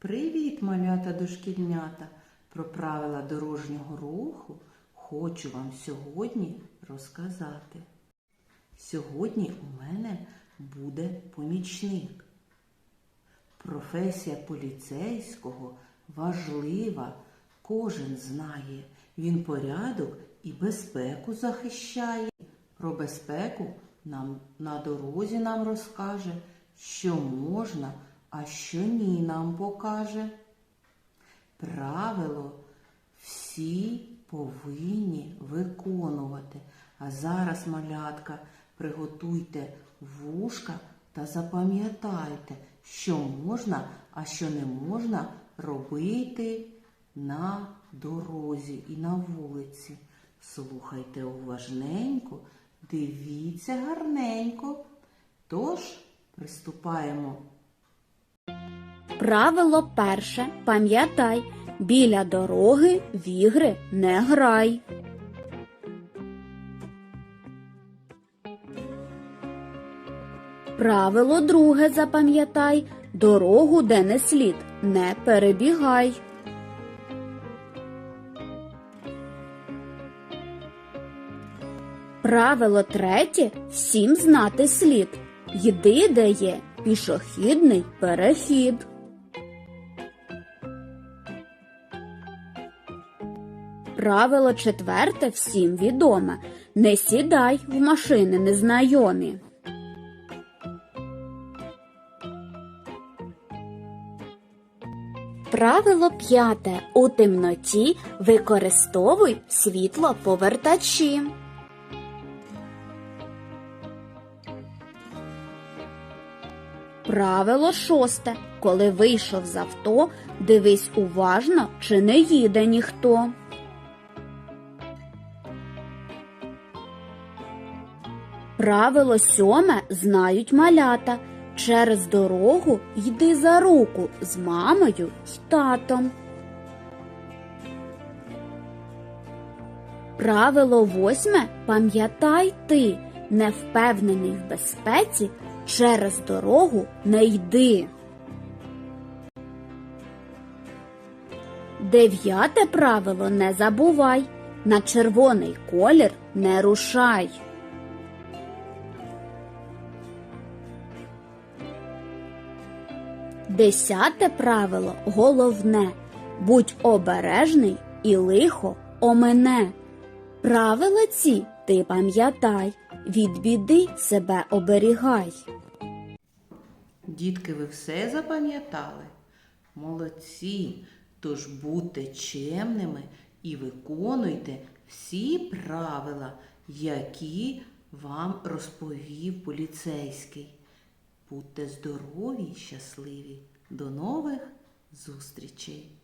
Привіт, малята дошкільнята! Про правила дорожнього руху хочу вам сьогодні розказати. Сьогодні у мене буде помічник. Професія поліцейського важлива, кожен знає. Він порядок і безпеку захищає. Про безпеку нам на дорозі нам розкаже, що можна, а що ні нам покаже. Правило всі повинні виконувати. А зараз, малятка, приготуйте вушка та запам'ятайте, що можна, а що не можна робити на дорозі і на вулиці. Слухайте уважненько, дивіться гарненько. Тож приступаємо Правило перше. Пам'ятай, біля дороги в ігри не грай. Правило друге запам'ятай, дорогу, де не слід, не перебігай. Правило третє всім знати слід. Йди, де є пішохідний перехід. Правило четверте всім відоме. Не сідай в машини незнайомі. Правило п'яте. У темноті використовуй світлоповертачі. Правило шосте. Коли вийшов з авто, дивись уважно, чи не їде ніхто. Правило сьоме знають малята. Через дорогу йди за руку з мамою й татом. Правило восьме пам'ятай ти, не впевнений в безпеці, через дорогу не йди. Дев'яте правило не забувай. На червоний колір не рушай. Десяте правило головне. Будь обережний і лихо омене. Правила ці ти пам'ятай, від біди себе оберігай. Дітки, ви все запам'ятали? Молодці! Тож будьте чемними і виконуйте всі правила, які вам розповів поліцейський. Будьте здорові й щасливі. До нових зустрічей!